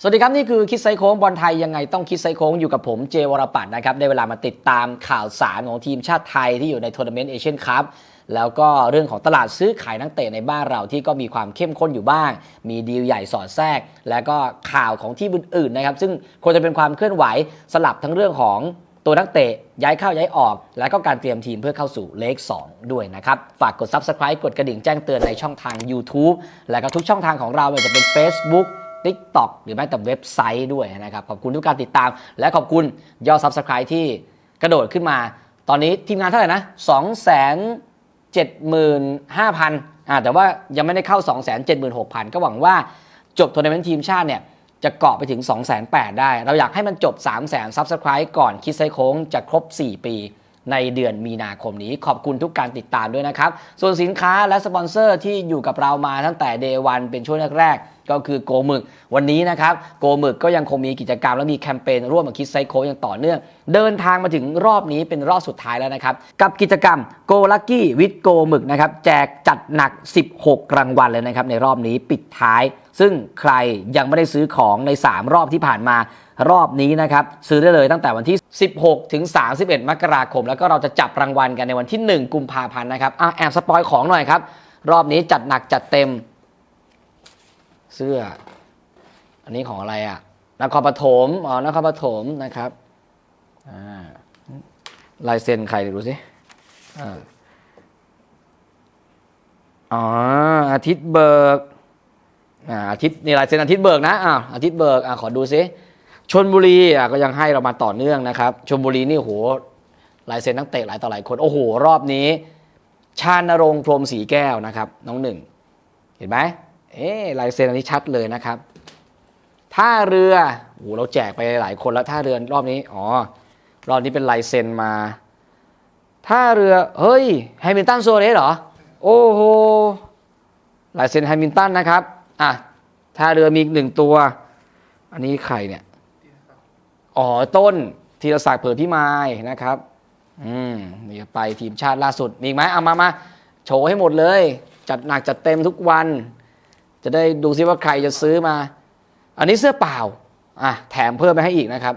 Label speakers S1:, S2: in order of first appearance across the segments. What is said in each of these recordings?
S1: สวัสดีครับ นี่คือคิดไซโค้งบอลไทยยังไงต้องคิดไซโค้งอยู่กับผมเจวรปัตรนะครับ ได้เวลามาติดตามข่าวสารของทีมชาติไทยที่อยู่ในทัวร์นาเมนต์เอเชียนคัพแล้วก็เรื่องของตลาดซื้อขายนักเตะในบ้านเราที่ก็มีความเข้มข้นอยู่บ้าง มีดีลใหญ่สอดแทรก แล้วก็ข่าวของที่อื่นๆนะครับ ซึ่งควรจะเป็นความเคลื่อนไหวสลับทั้งเรื่องของตัวนักเตะย้ายเข้าย้ายออก แล้วก็การเตรียมทีมเพื่อเข้าสู่เลข 2 ด้วยนะครับ ฝากกด Subscribe กดกระดิ่งแจ้งเตือนในช่องทาง YouTube แล้วก็ทุกช่องทางของเราไม่ว่าจะเป็น Facebook TikTok หรือแม้แต่เว็บไซต์ด้วยนะครับ ขอบคุณทุกการติดตาม และขอบคุณยอด Subscribe ที่กระโดดขึ้นมา ตอนนี้ทีมงานเท่าไหร่นะ2 7 5 0 0 0อ่าแต่ว่ายังไม่ได้เข้า 2 7 6 0 0 0 ก็หวังว่าจบทัวร์นาเมนต์ทีมชาติเนี่ยจะเกาะไปถึง 2 8 0 0 0 ได้ เราอยากให้มันจบ 3 0 0 0 0 0 Subscribe ก่อนคิดไซโค้งจะครบ 4 ปีในเดือนมีนาคมนี้ขอบคุณทุกการติดตามด้วยนะครับ ส่วนสินค้าและสปอนเซอร์ที่อยู่กับเรามาตั้งแต่ Day 1เป็นช่วงแรกๆ ก็คือโกหมึกวันนี้นะครับโกหมึกก็ยังคงมีกิจกรรมและมีแคมเปญร่วมกับคิดไซโคอย่างต่อเนื่อง เดินทางมาถึงรอบนี้เป็นรอบสุดท้ายแล้วนะครับ กับกิจกรรมโกลักกี้วิดโกหมึกนะครับแจกจัดหนัก 16 รางวัลเลยนะครับในรอบนี้ปิดท้าย ซึ่งใครยังไม่ได้ซื้อของใน 3 รอบที่ผ่านมารอบนี้นะครับซื้อได้เลยตั้งแต่วันที่ 16 ถึง 31 มกราคม แล้วก็เราจะจับรางวัลกันในวันที่ 1 กุมภาพันธ์นะครับอะแอบสปอยของหน่อยครับรอบนี้จัดหนักจัดเต็ม เสื้อ อันนี้ของอะไรอะนครปฐมอ๋อนครปฐมนะครับอลายเซ็นใครดูสิอ๋ออาทิตย์เบิกอาทิตย์นี่ลายเซ็นอาทิตย์เบิกนะอ่าอาทิตย์เบิกอ่าขอดูซิชนบุรีอะก็ยังให้เรามาต่อเนื่องนะครับชนบุรีนี่โหลายเซ็นนักเตะหลายต่อหลายคนโอ้โหรอบนี้ ชาญนรงค์พรมสีแก้วนะครับ น้องหนึ่ง เห็นไหม เอ๊ลายเซ็นอันนี้ชัดเลยนะครับท่าเรือโอ้เราแจกไปหลายคนแล้วท่าเรือรอบนี้อ๋อรอบนี้เป็นลายเซ็นมาท่าเรือเฮ้ยแฮมิลตันโซเรสเหรอโอ้โหลายเซ็นแฮมิลตันนะครับอะท่าเรือมีอีกหนึ่งตัว อันนี้ใครเนี่ยอ๋อต้นธีรศักดิ์เผื่อพิมายนะครับอืมนี่ไปทีมชาติล่าสุดมีอีกไหมเอามามาโชว์ให้หมดเลย จัดหนักจัดเต็มทุกวัน จะได้ดูซิว่าใครจะซื้อมา อันนี้เสื้อเปล่าอะแถมเพิ่มไปให้อีกนะครับ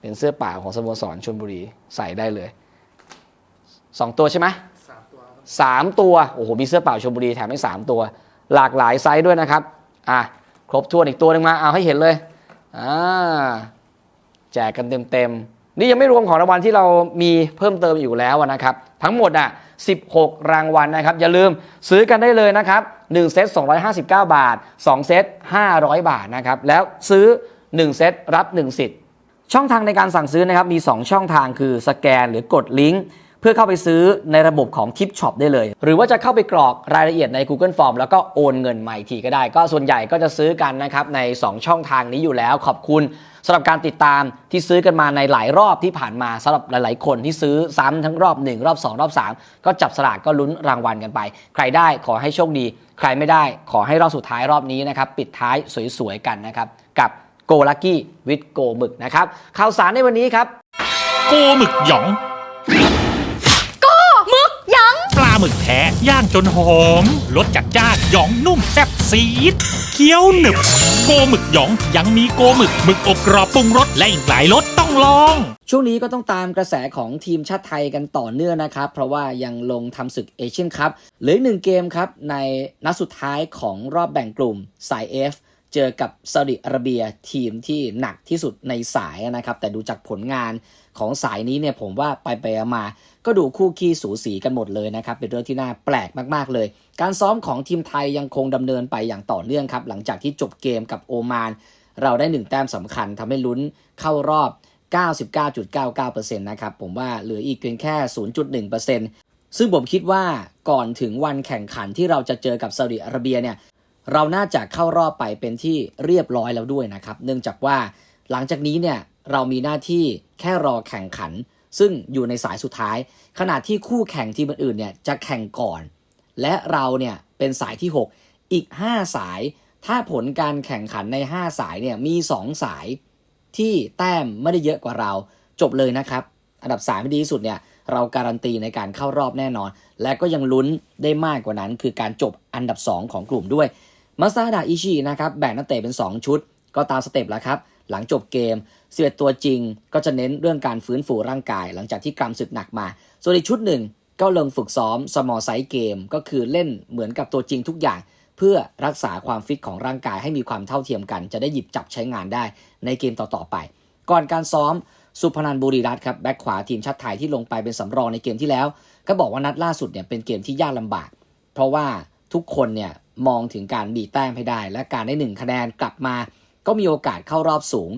S1: เป็นเสื้อเปล่าของสโมสรชลบุรีใส่ได้เลยสองตัวใช่ไหมสามตัวโอ้โหมีเสื้อเปล่าชลบุรีแถมให้สามตัว หลากหลายไซส์ด้วยนะครับอะครบถ้วนอีกตัวหนึ่งมาเอาให้เห็นเลยอ่าแจกกันเต็มๆนี่ยังไม่รวมของรางวัลที่เรามีเพิ่มเติมอยู่แล้วนะครับ ทั้งหมดอะ 16 รางวัลนะครับ อย่าลืมซื้อกันได้เลยนะครับ 1 เซต 259 บาท 2 เซต 500 บาทนะครับ แล้วซื้อ 1 เซต รับ 1 สิทธิ์ ช่องทางในการสั่งซื้อนะครับ มี 2 ช่องทางคือสแกนหรือกดลิงก์เพื่อเข้าไปซื้อในระบบของ Tip Shop ได้เลย หรือว่าจะเข้าไปกรอกรายละเอียดใน Google Form แล้วก็โอนเงินมาอีกทีก็ได้ ก็ส่วนใหญ่ก็จะซื้อกันนะครับใน 2 ช่องทางนี้อยู่แล้ว ขอบคุณ สำหรับการติดตามที่ซื้อกันมาในหลายรอบที่ผ่านมาสำหรับหลาย ๆ คนที่ซื้อซ้ำทั้งรอบ 1 รอบ 2 รอบ 3 ก็จับสลากก็ลุ้นรางวัลกันไป ใครได้ขอให้โชคดี ใครไม่ได้ขอให้รอบสุดท้ายรอบนี้นะครับปิดท้ายสวย ๆ กันนะครับกับโกลักกี้วิดโกหมึกนะครับข่าวสารในวันนี้ครับ
S2: โกหมึกหยอง
S3: ห
S2: มึกแท้ย่างจนหอมรสจัดจ้านหยองนุ่มแซ่บซีดเคี้ยวหนึบ โกหมึกหยองยังมีโกหมึกหมึกอบกรอบปรุงรสและอีกหลายรสต้องลอง
S1: ช่วงนี้ก็ต้องตามกระแสของทีมชาติไทยกันต่อเนื่องนะครับ เพราะว่ายังลงทำศึกเอเชียนคัพเหลือหนึ่งเกมครับ ในนัดสุดท้ายของรอบแบ่งกลุ่มสาย F เจอกับซาอุดิอาระเบียทีมที่หนักที่สุดในสายนะครับ แต่ดูจากผลงาน ของสายนี้เนี่ยผมว่าไปไปมาก็ดูคู่ขี้สูสีกันหมดเลยนะครับ เป็นเรื่องที่น่าแปลกมาก ๆ เลย การซ้อมของทีมไทยยังคงดำเนินไปอย่างต่อเนื่องครับ หลังจากที่จบเกมกับโอมาน เราได้หนึ่งแต้มสำคัญทำให้ลุ้นเข้ารอบ 99.99%นะครับผมว่าเหลืออีกเพียงแค่ 0.1%ซึ่งผมคิดว่าก่อนถึงวันแข่งขันที่เราจะเจอกับซาอุดิอาระเบียเนี่ยเราน่าจะเข้ารอบไปเป็นที่เรียบร้อยแล้วด้วยนะครับ เนื่องจากว่าหลังจากนี้เนี่ย เรามีหน้าที่แค่รอแข่งขัน ซึ่งอยู่ในสายสุดท้าย ขณะที่คู่แข่งทีมอื่นๆเนี่ยจะแข่งก่อน และเราเนี่ยเป็นสายที่ 6 อีก 5 สาย ถ้าผลการแข่งขันใน 5 สายเนี่ยมี 2 สายที่แต้มไม่ได้เยอะกว่าเราจบเลยนะครับ อันดับ3ที่ดีที่สุดเนี่ยเราการันตีในการเข้ารอบแน่นอน และก็ยังลุ้นได้มากกว่านั้น คือการจบอันดับ 2 ของกลุ่มด้วยมาซาดาอิชินะครับแบ่งนักเตะเป็น 2 ชุด ก็ตามสเต็ปแล้วครับ หลังจบเกม11ตัวจริง ก็จะเน้นเรื่องการฟื้นฟูร่างกาย หลังจากที่กรำศึกหนักมา ส่วนอีกชุดหนึ่งก็ลงฝึกซ้อม small size เกม ก็คือเล่นเหมือนกับตัวจริงทุกอย่าง เพื่อรักษาความฟิตของร่างกายให้มีความเท่าเทียมกัน จะได้หยิบจับใช้งานได้ในเกมต่อๆไป ก่อนการซ้อมสุพนันบุรีรัตน์ครับแบ็คขวาทีมชาติไทยที่ลงไปเป็นสำรองในเกมที่แล้ว ก็บอกว่านัดล่าสุดเนี่ยเป็นเกมที่ยากลำบาก เพราะว่าทุกคนเนี่ยมองถึงการบีแต้มให้ได้ และการได้หนึ่งคะแนนกลับมา ก็มีโอกาสเข้ารอบสูง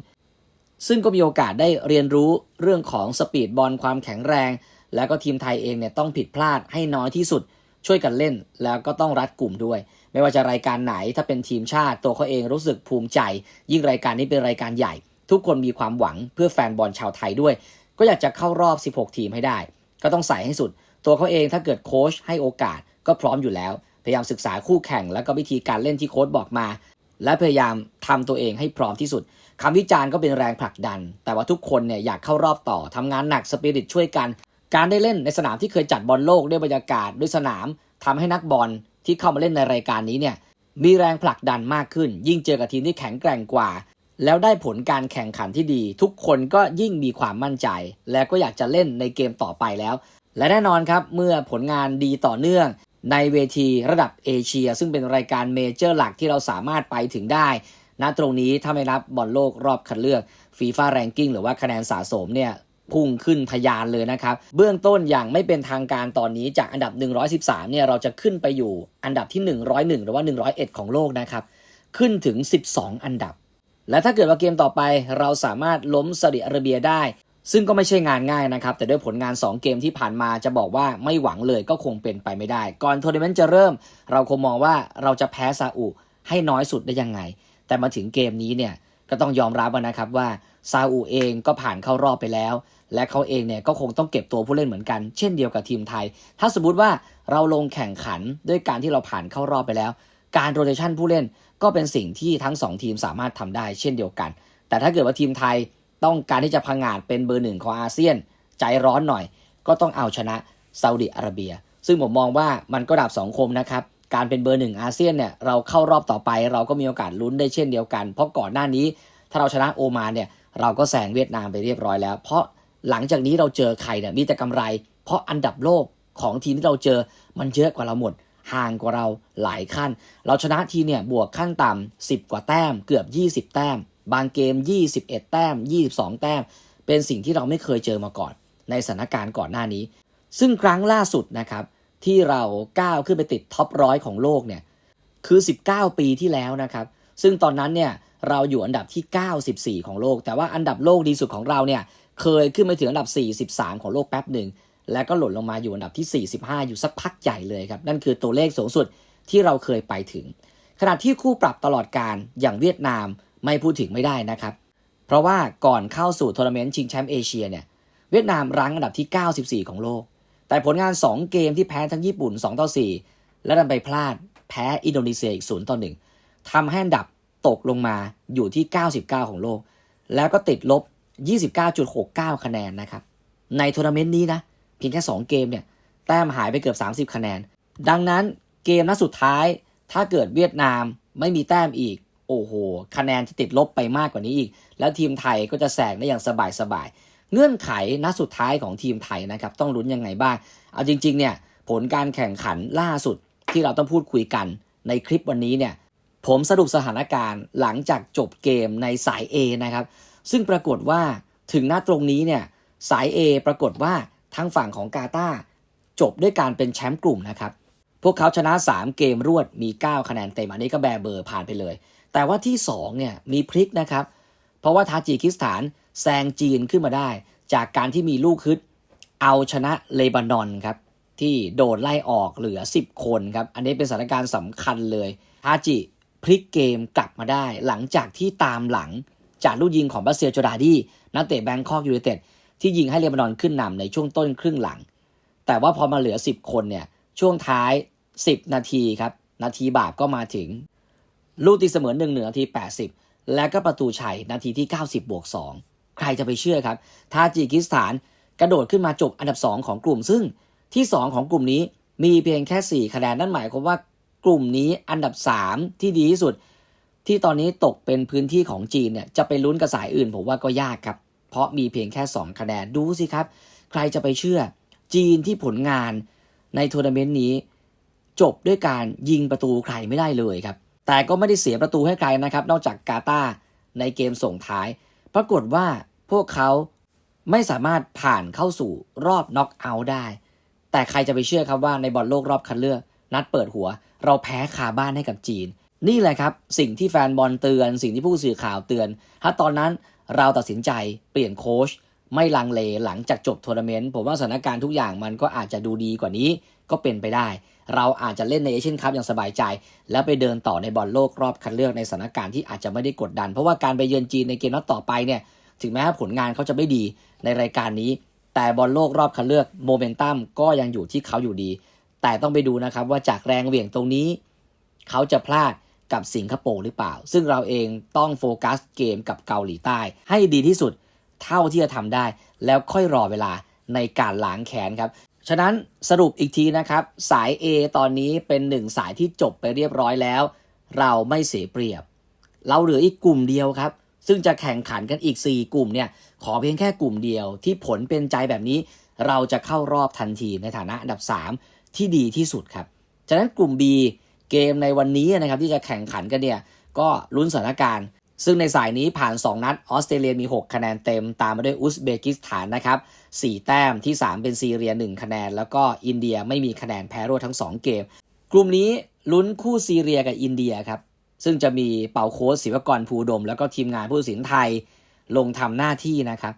S1: ซึ่งก็มีโอกาสได้เรียนรู้เรื่องของสปีดบอลความแข็งแรง แล้วก็ทีมไทยเองเนี่ยต้องผิดพลาดให้น้อยที่สุด ช่วยกันเล่น แล้วก็ต้องรัดกลุ่มด้วย ไม่ว่าจะรายการไหนถ้าเป็นทีมชาติ ตัวเขาเองรู้สึกภูมิใจ ยิ่งรายการนี้เป็นรายการใหญ่ ทุกคนมีความหวังเพื่อแฟนบอลชาวไทยด้วย ก็อยากจะเข้ารอบ 16 ทีมให้ได้ ก็ต้องใส่ให้สุด ตัวเขาเองถ้าเกิดโค้ชให้โอกาสก็พร้อมอยู่แล้วพยายามศึกษาคู่แข่งแล้วก็วิธีการเล่นที่โค้ชบอกมา และพยายามทำตัวเองให้พร้อมที่สุดคำวิจารณ์ก็เป็นแรงผลักดัน แต่ว่าทุกคนเนี่ยอยากเข้ารอบต่อทำงานหนักสปิริตช่วยกัน การได้เล่นในสนามที่เคยจัดบอลโลกด้วยบรรยากาศด้วยสนามทำให้นักบอลที่เข้ามาเล่นในรายการนี้เนี่ยมีแรงผลักดันมากขึ้น ยิ่งเจอกับทีมที่แข็งแกร่งกว่า แล้วได้ผลการแข่งขันที่ดี ทุกคนก็ยิ่งมีความมั่นใจ และก็อยากจะเล่นในเกมต่อไปแล้ว และแน่นอนครับเมื่อผลงานดีต่อเนื่อง ในเวทีระดับเอเชีย ซึ่งเป็นรายการเมเจอร์หลักที่เราสามารถไปถึงได้ณตรงนี้ถ้าไม่นับบอลโลกรอบคัดเลือกฟีฟ่าแรงกิ้งหรือว่าคะแนนสะสมเนี่ยพุ่งขึ้นทยานเลยนะครับ เบื้องต้นอย่างไม่เป็นทางการตอนนี้จากอันดับ 113 เนี่ยเราจะขึ้นไปอยู่อันดับที่ 101 หรือว่า 101 ของโลกนะครับ ขึ้นถึง 12 อันดับ และถ้าเกิดว่าเกมต่อไปเราสามารถล้มซาอุดิอาระเบียได้ ซึ่งก็ไม่ใช่งานง่ายนะครับ แต่ด้วยผลงาน 2 เกมที่ผ่านมาจะบอกว่าไม่หวังเลยก็คงเป็นไปไม่ได้ ก่อนทัวร์นาเมนต์จะเริ่ม เราคงมองว่าเราจะแพ้ซาอุให้น้อยสุดได้ยังไง แต่มาถึงเกมนี้เนี่ยก็ต้องยอมรับนะครับว่าซาอุเองก็ผ่านเข้ารอบไปแล้ว และเขาเองเนี่ยก็คงต้องเก็บตัวผู้เล่นเหมือนกัน เช่นเดียวกับทีมไทย ถ้าสมมติว่าเราลงแข่งขันด้วยการที่เราผ่านเข้ารอบไปแล้ว การโรเตชันผู้เล่นก็เป็นสิ่งที่ทั้งสองทีมสามารถทำได้เช่นเดียวกัน แต่ถ้าเกิดว่าทีมไทย ต้องการที่จะพังงาดเป็นเบอร์หนึ่งของอาเซียน ใจร้อนหน่อย ก็ต้องเอาชนะซาอุดิอาระเบีย ซึ่งผมมองว่ามันก็ดาบสองคมนะครับ การเป็นเบอร์หนึ่งอาเซียนเนี่ยเราเข้ารอบต่อไป เราก็มีโอกาสลุ้นได้เช่นเดียวกัน เพราะก่อนหน้านี้ถ้าเราชนะโอมานเนี่ยเราก็แซงเวียดนามไปเรียบร้อยแล้ว เพราะหลังจากนี้เราเจอใครเนี่ยมีแต่กำไร เพราะอันดับโลกของทีมที่เราเจอมันเยอะกว่าเราหมดห่างกว่าเราหลายขั้น เราชนะทีเนี่ยบวกขั้นต่ำ10 กว่าแต้มเกือบ 20 แต้ม บางเกม 21 แต้ม 22 แต้ม เป็นสิ่งที่เราไม่เคยเจอมาก่อน ในสถานการณ์ก่อนหน้านี้ ซึ่งครั้งล่าสุดนะครับที่เราก้าวขึ้นไปติดท็อปร้อยของโลกเนี่ยคือ 19 ปีที่แล้วนะครับ ซึ่งตอนนั้นเนี่ยเราอยู่อันดับที่ 94 ของโลก แต่ว่าอันดับโลกดีสุดของเราเนี่ยเคยขึ้นไปถึงอันดับ 43 ของโลกแป๊บหนึ่งแล้วก็หล่นลงมาอยู่อันดับที่ 45 อยู่สักพักใหญ่เลยครับ นั่นคือตัวเลขสูงสุดที่เราเคยไปถึง ขณะที่คู่ปรับตลอดการอย่างเวียดนาม ไม่พูดถึงไม่ได้นะครับ เพราะว่าก่อนเข้าสู่ทัวร์นาเมนต์ชิงแชมป์เอเชียเนี่ยเวียดนามรั้งอันดับที่ 94 ของโลก แต่ผลงาน 2 เกมที่แพ้ทั้งญี่ปุ่น2ต่อ4และดันไปพลาดแพ้อินโดนีเซียอีก0ต่อ1ทำให้อันดับตกลงมาอยู่ที่ 99 ของโลก แล้วก็ติดลบ 29.69 คะแนนนะครับ ในทัวร์นาเมนต์นี้นะ เพียงแค่ 2 เกมเนี่ย แต้มหายไปเกือบ 30 คะแนน ดังนั้นเกมนัดสุดท้าย ถ้าเกิดเวียดนามไม่มีแต้มอีก โอ้โห คะแนนจะติดลบไปมากกว่านี้อีก แล้วทีมไทยก็จะแซงได้อย่างสบายๆเงื่อนไขนัดสุดท้ายของทีมไทยนะครับ ต้องลุ้นยังไงบ้าง เอาจริง ๆ เนี่ย ผลการแข่งขันล่าสุดที่เราต้องพูดคุยกันในคลิปวันนี้เนี่ย ผมสรุปสถานการณ์หลังจากจบเกมในสาย A นะครับ ซึ่งปรากฏว่าถึงหน้าตรงนี้เนี่ย สาย A ปรากฏว่าทางฝั่งของกาตาร์จบด้วยการเป็นแชมป์กลุ่มนะครับ พวกเขาชนะ 3 เกมรวดมี 9 คะแนนเต็ม อันนี้ก็แบเบอร์ผ่านไปเลย แต่ว่าที่2เนี่ยมีพลิกนะครับ เพราะว่าทาจิคิสถานแซงจีนขึ้นมาได้ จากการที่มีลูกฮึดเอาชนะเลบานอนครับที่โดนไล่ออกเหลือ 10 คนครับ อันนี้เป็นสถานการณ์สำคัญเลยทาจิพลิกเกมกลับมาได้ หลังจากที่ตามหลังจากลูกยิงของบาเซียโจดาดีนักเตะแบงคอกยูไนเต็ดที่ยิงให้เลบานอนขึ้นนำในช่วงต้นครึ่งหลัง แต่ว่าพอมาเหลือ 10 คนเนี่ยช่วงท้าย 10 นาทีครับ นาทีบาปก็มาถึง ลูกตีเสมอหนึ่งหนึ่งนาที 80 และก็ประตูชัยนาทีที่ 90 บวก 2 ใครจะไปเชื่อครับทาจิกิสถานกระโดดขึ้นมาจบอันดับ 2 ของกลุ่ม ซึ่งที่ 2 ของกลุ่มนี้มีเพียงแค่ 4 คะแนนนั่นหมายความว่ากลุ่มนี้อันดับ 3 ที่ดีที่สุด ที่ตอนนี้ตกเป็นพื้นที่ของจีนเนี่ยจะไปลุ้นกับสายอื่นผมว่าก็ยากครับ เพราะมีเพียงแค่ 2 คะแนนดูสิครับ ใครจะไปเชื่อ จีนที่ผลงานในทัวร์นาเมนต์นี้ จบด้วยการยิงประตูใครไม่ได้เลยครับ แต่ก็ไม่ได้เสียประตูให้ใครนะครับ นอกจากกาตาในเกมส่งท้าย ปรากฏว่าพวกเขาไม่สามารถผ่านเข้าสู่รอบน็อกเอาท์ได้ แต่ใครจะไปเชื่อครับว่าในบอลโลกรอบคัดเลือก นัดเปิดหัว เราแพ้คาบ้านให้กับจีน นี่แหละครับ สิ่งที่แฟนบอลเตือน สิ่งที่ผู้สื่อข่าวเตือน ถ้าตอนนั้นเราตัดสินใจเปลี่ยนโค้ชไม่ลังเลหลังจากจบทัวร์นาเมนต์ผมว่าสถานการณ์ทุกอย่างมันก็อาจจะดูดีกว่านี้ก็เป็นไปได้ เราอาจจะเล่นในเอเชียนคัพอย่างสบายใจ แล้วไปเดินต่อในบอลโลกรอบคัดเลือกในสถานการณ์ที่อาจจะไม่ได้กดดัน เพราะว่าการไปเยือนจีนในเกมนัดต่อไปเนี่ยถึงแม้ผลงานเขาจะไม่ดีในรายการนี้ แต่บอลโลกรอบคัดเลือกโมเมนตัมก็ยังอยู่ที่เขาอยู่ดี แต่ต้องไปดูนะครับว่าจากแรงเหวี่ยงตรงนี้ เขาจะพลาดกับสิงคโปร์หรือเปล่า ซึ่งเราเองต้องโฟกัสเกมกับเกาหลีใต้ ให้ดีที่สุดเท่าที่จะทำได้ แล้วค่อยรอเวลาในการล้างแค้นครับ ฉะนั้นสรุปอีกทีนะครับ สาย A ตอนนี้เป็นหนึ่งสายที่จบไปเรียบร้อยแล้ว เราไม่เสียเปรียบ เราเหลืออีกกลุ่มเดียวครับ ซึ่งจะแข่งขันกันอีก 4 กลุ่มเนี่ย ขอเพียงแค่กลุ่มเดียวที่ผลเป็นใจแบบนี้ เราจะเข้ารอบทันทีในฐานะอันดับ 3 ที่ดีที่สุดครับ ฉะนั้นกลุ่ม B เกมในวันนี้นะครับที่จะแข่งขันกันเนี่ยก็ลุ้นสถานการณ์ ซึ่งในสายนี้ผ่าน 2 นัดออสเตรเลียมี 6 คะแนนเต็ม ตามมาด้วยอุซเบกิสถานนะครับ 4 แต้มที่ 3 เป็นซีเรีย 1 คะแนน แล้วก็อินเดียไม่มีคะแนนแพ้รวดทั้ง 2 เกม กลุ่มนี้ลุ้นคู่ซีเรียกับอินเดียครับ ซึ่งจะมีเป่าโค้ชศิวกรภูดม แล้วก็ทีมงานผู้สินไทยลงทำหน้าที่นะครับ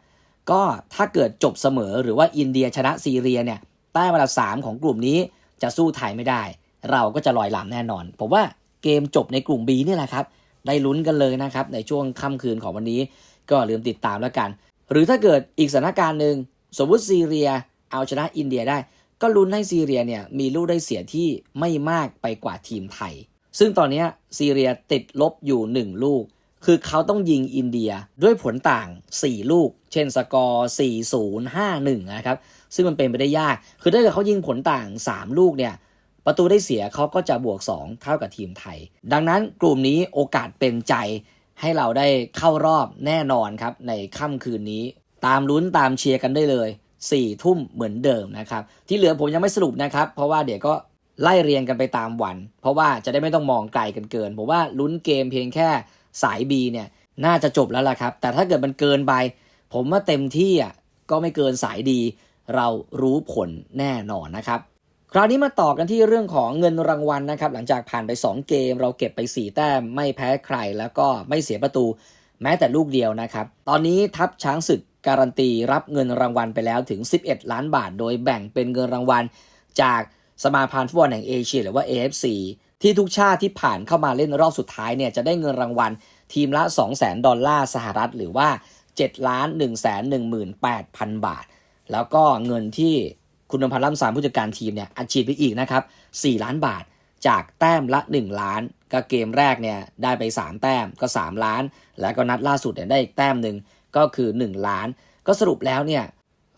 S1: ก็ถ้าเกิดจบเสมอหรือว่าอินเดียชนะซีเรียเนี่ยแต้มอันดับสามของกลุ่มนี้จะสู้ไทยไม่ได้ เราก็จะลอยลำแน่นอน ผมว่าเกมจบในกลุ่ม B นี่แหละครับ ได้ลุ้นกันเลยนะครับ ในช่วงค่ำคืนของวันนี้ ก็ลืมติดตามแล้วกัน หรือถ้าเกิดอีกสถานการณ์หนึ่งสมมติซีเรียเอาชนะอินเดียได้ ก็ลุ้นให้ซีเรียเนี่ยมีลูกได้เสียที่ไม่มากไปกว่าทีมไทย ซึ่งตอนนี้ซีเรียติดลบอยู่ 1 ลูก คือเขาต้องยิงอินเดียด้วยผลต่าง 4 ลูก เช่นสกอร์4 0 5 1 นะครับ ซึ่งมันเป็นไปได้ยาก คือถ้าเกิดเขายิงผลต่าง 3 ลูกเนี่ย ประตูได้เสียเขาก็จะบวก 2 เท่ากับทีมไทย ดังนั้นกลุ่มนี้โอกาสเป็นใจให้เราได้เข้ารอบแน่นอนครับในค่ำคืนนี้ ตามลุ้นตามเชียร์กันได้เลย4ทุ่มเหมือนเดิมนะครับ ที่เหลือผมยังไม่สรุปนะครับ เพราะว่าเดี๋ยวก็ไล่เรียงกันไปตามวัน เพราะว่าจะได้ไม่ต้องมองไกลกันเกิน ผมว่าลุ้นเกมเพียงแค่สาย B เนี่ยน่าจะจบแล้วล่ะครับ แต่ถ้าเกิดมันเกินไป ผมว่าเต็มที่อะก็ไม่เกินสายดี เรารู้ผลแน่นอนนะครับ คราวนี้มาต่อกันที่เรื่องของเงินรางวัลนะครับ หลังจากผ่านไป 2 เกม เราเก็บไป 4 แต้ม ไม่แพ้ใคร แล้วก็ไม่เสียประตู แม้แต่ลูกเดียวนะครับ ตอนนี้ทัพช้างศึกการันตีรับเงินรางวัลไปแล้วถึง 11 ล้านบาท โดยแบ่งเป็นเงินรางวัล จากสมาพันธ์ฟุตบอลแห่งเอเชียหรือว่า AFC ที่ทุกชาติที่ผ่านเข้ามาเล่นรอบสุดท้ายเนี่ยจะได้เงินรางวัลทีมละ 200,000 ดอลลาร์สหรัฐ หรือว่า7ล้าน1 1 8 0 0 0 บาท แล้วก็เงินที่ คุณนพพันธ์ล่ำสามผู้จัดการทีมเนี่ยอัดฉีดไปอีกนะครับ4ล้านบาทจากแต้มละ 1 ล้าน ก็เกมแรกเนี่ยได้ไป 3 แต้มก็ 3 ล้าน แล้วก็นัดล่าสุดเนี่ยได้อีกแต้มหนึ่งก็คือ 1 ล้าน ก็สรุปแล้วเนี่ย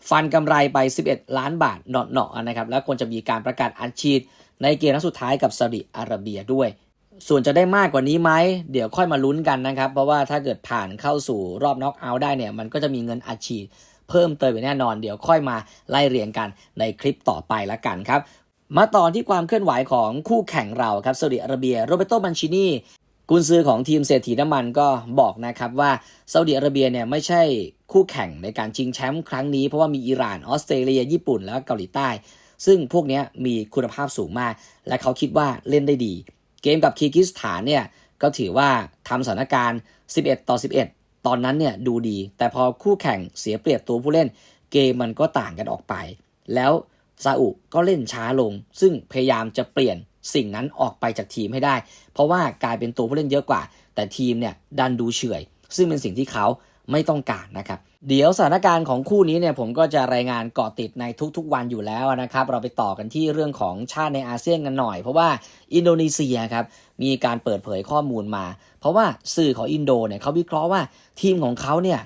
S1: ฟันกำไรไป 11 ล้านบาทเนาะๆนะครับแล้วควรจะมีการประกาศอัดฉีด ในเกมนัดสุดท้ายกับซาอุดิอาระเบียด้วย ส่วนจะได้มากกว่านี้ไหมเดี๋ยวค่อยมาลุ้นกันนะครับ เพราะว่าถ้าเกิดผ่านเข้าสู่รอบน็อกเอาท์ได้เนี่ยมันก็จะมีเงินอัดฉีด เพิ่มเติมไปแน่นอนเดี๋ยวค่อยมาไล่เรียงกันในคลิปต่อไปละกันครับ มาต่อที่ความเคลื่อนไหวของคู่แข่งเราครับซาอุดิอาระเบียโรเบโตบันชินีกุนซือของทีมเศรษฐีน้ำมันก็บอกนะครับว่าซาอุดิอาระเบียเนี่ยไม่ใช่คู่แข่งในการชิงแชมป์ครั้งนี้เพราะว่ามีอิหร่านออสเตรเลียญี่ปุ่นแล้วก็เกาหลีใต้ ซึ่งพวกนี้มีคุณภาพสูงมาก และเขาคิดว่าเล่นได้ดี เกมกับคีร์กิสถานเนี่ยก็ถือว่าทำสถานการณ์ 11 ต่อ 11 ตอนนั้นเนี่ยดูดี แต่พอคู่แข่งเสียเปรียบตัวผู้เล่น เกมมันก็ต่างกันออกไป แล้วซาอุก็เล่นช้าลง ซึ่งพยายามจะเปลี่ยนสิ่งนั้นออกไปจากทีมให้ได้ เพราะว่ากลายเป็นตัวผู้เล่นเยอะกว่า แต่ทีมเนี่ยดันดูเฉื่อย ซึ่งเป็นสิ่งที่เขาไม่ต้องการนะครับ เดี๋ยวสถานการณ์ของคู่นี้เนี่ยผมก็จะรายงานเกาะติดในทุกๆวันอยู่แล้วนะครับ เราไปต่อกันที่เรื่องของชาติในอาเซียนกันหน่อย เพราะว่าอินโดนีเซียครับมีการเปิดเผยข้อมูลมา เพราะว่าสื่อของอินโดเนี่ยเขาวิเคราะห์ว่าทีมของเขาเนี่ย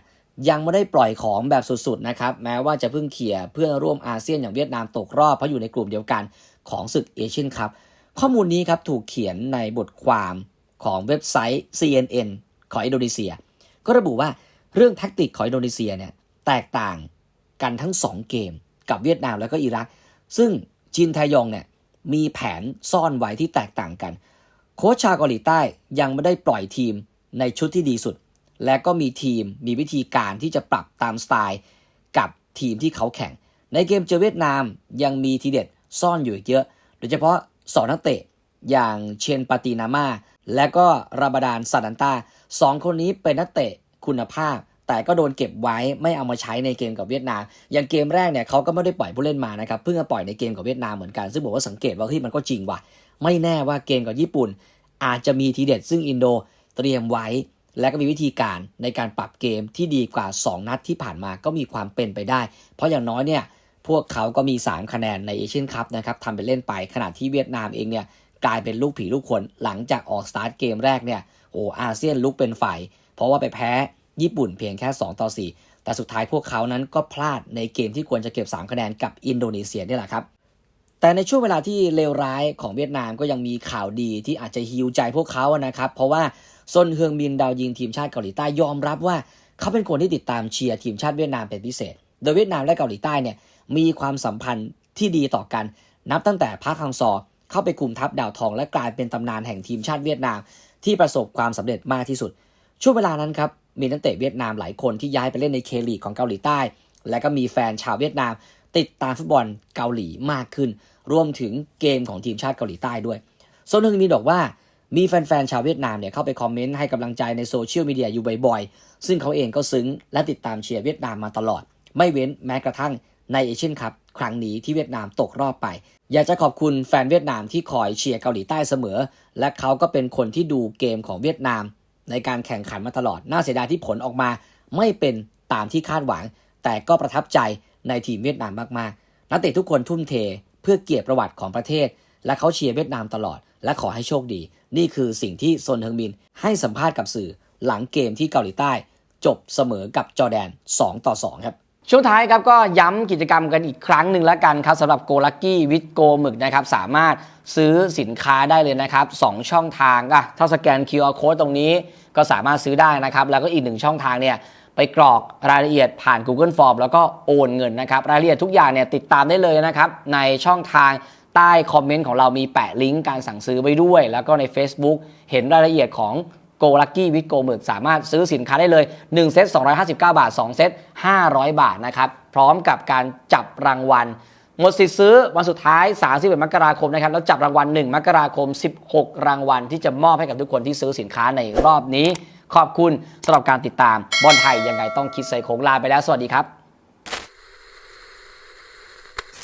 S1: ยังไม่ได้ปล่อยของแบบสุดๆนะครับแม้ว่าจะเพิ่งเขี่ยเพื่อนร่วมอาเซียนอย่างเวียดนามตกรอบเพราะอยู่ในกลุ่มเดียวกันของศึกเอเชียนคัพข้อมูลนี้ครับถูกเขียนในบทความของเว็บไซต์ CNN ของอินโดนีเซีย ก็ระบุว่า เรื่องแท็กติกของอินโดนีเซียเนี่ยแตกต่างกันทั้ง 2 เกมกับเวียดนามแล้วก็อิรัก ซึ่งจินไทยองเนี่ยมีแผนซ่อนไว้ที่แตกต่างกัน โค้ชชาวเกาหลีใต้ยังไม่ได้ปล่อยทีมในชุดที่ดีสุด และก็มีทีมมีวิธีการที่จะปรับตามสไตล์กับทีมที่เขาแข่ง ในเกมเจอเวียดนามยังมีทีเด็ดซ่อนอยู่เยอะ โดยเฉพาะสองนักเตะอย่างเชนปาตินามาและก็ราบดานซาดันตาสองคนนี้เป็นนักเตะ คุณภาพ แต่ก็โดนเก็บไว้ไม่เอามาใช้ในเกมกับเวียดนาม อย่างเกมแรกเนี่ยเขาก็ไม่ได้ปล่อยผู้เล่นมานะครับ เพิ่งมาปล่อยในเกมกับเวียดนามเหมือนกัน ซึ่งบอกว่าสังเกตว่าเฮ้ยมันก็จริงว่ะ ไม่แน่ว่าเกมกับญี่ปุ่น อาจจะมีทีเด็ดซึ่งอินโดเตรียมไว้ และก็มีวิธีการในการปรับเกมที่ดีกว่า 2 นัดที่ผ่านมาก็มีความเป็นไปได้ เพราะอย่างน้อยเนี่ยพวกเขาก็มี 3 คะแนนในเอเชียนคัพนะครับทำไปเล่นไปขณะที่เวียดนามเองเนี่ยกลายเป็นลูกผีลูกคนหลังจากออกสตาร์ทเกมแรกเนี่ยโอ้อาเซียนลุกเป็นฝ่าย เพราะว่าไปแพ้ญี่ปุ่นเพียงแค่ 2 ต่อ 4 แต่สุดท้ายพวกเขานั้นก็พลาดในเกมที่ควรจะเก็บ 3 คะแนนกับอินโดนีเซียนี่แหละครับ แต่ในช่วงเวลาที่เลวร้ายของเวียดนามก็ยังมีข่าวดีที่อาจจะฮิวใจพวกเขานะครับ เพราะว่าซนเฮืองมินดาวยิงทีมชาติเกาหลีใต้ยอมรับว่า เขาเป็นคนที่ติดตามเชียร์ทีมชาติเวียดนามเป็นพิเศษ โดยเวียดนามและเกาหลีใต้เนี่ยมีความสัมพันธ์ที่ดีต่อกัน นับตั้งแต่พาร์คฮังซอเข้าไปคุมทัพดาวทอง และกลายเป็นตำนานแห่งทีมชาติเวียดนาม ที่ประสบความสำเร็จมากที่สุด ช่วงเวลานั้นครับมีนักเตะเวียดนามหลายคนที่ย้ายไปเล่นในเคลีกของเกาหลีใต้ และก็มีแฟนชาวเวียดนาม ติดตามฟุตบอลเกาหลีมากขึ้น รวมถึงเกมของทีมชาติเกาหลีใต้ด้วยโซนหนึ่งมีบอกว่ามีแฟนๆชาวเวียดนามเนี่ยเข้าไปคอมเมนต์ให้กำลังใจในโซเชียลมีเดียอยู่บ่อยๆ ซึ่งเขาเองก็ซึ้งและติดตามเชียร์เวียดนามมาตลอด ไม่เว้นแม้กระทั่งในเอเชียนคัพครั้งนี้ที่เวียดนามตกรอบไป อยากจะขอบคุณแฟนเวียดนามที่คอยเชียร์เกาหลีใต้เสมอ และเขาก็เป็นคนที่ดูเกมของเวียดนาม ในการแข่งขันมาตลอด น่าเสียดายที่ผลออกมาไม่เป็นตามที่คาดหวัง แต่ก็ประทับใจในทีมเวียดนามมากๆ นักเตะทุกคนทุ่มเทเพื่อเกียรติประวัติของประเทศ และเขาเชียร์เวียดนามตลอด และขอให้โชคดี นี่คือสิ่งที่ซนเฮิงมินให้สัมภาษณ์กับสื่อหลังเกมที่เกาหลีใต้ จบเสมอกับจอแดน 2 ต่อ 2 ครับ
S4: ช่วงท้ายครับก็ย้ำกิจกรรมกันอีกครั้งหนึ่งแล้วกันครับสำหรับโกลักกี้วิดโกหมึกนะครับสามารถซื้อสินค้าได้เลยนะครับสองช่องทางอะถ้าสแกน QR code ตรงนี้ก็สามารถซื้อได้นะครับแล้วก็อีกหนึ่งช่องทางเนี่ยไปกรอกรายละเอียดผ่าน Google Form แล้วก็โอนเงินนะครับ รายละเอียดทุกอย่างเนี่ยติดตามได้เลยนะครับในช่องทางใต้คอมเมนต์ของเรามีแปะลิงก์การสั่งซื้อไว้ด้วย แล้วก็ใน Facebook เห็นรายละเอียดของ โกลักกี้วิดโกหมึกสามารถซื้อสินค้าได้เลย 1 เซต 259 บาท 2 เซต 500 บาทนะครับ พร้อมกับการจับรางวัล หมดสิทธิ์ซื้อวันสุดท้าย 31 มกราคมนะครับ แล้วจับรางวัล 1 มกราคม 16 รางวัล ที่จะมอบให้กับทุกคนที่ซื้อสินค้าในรอบนี้ ขอบคุณสำหรับการติดตามบอลไทยยังไงต้องคิดใส่โค้งลาไปแล้ว สวัสดีครับ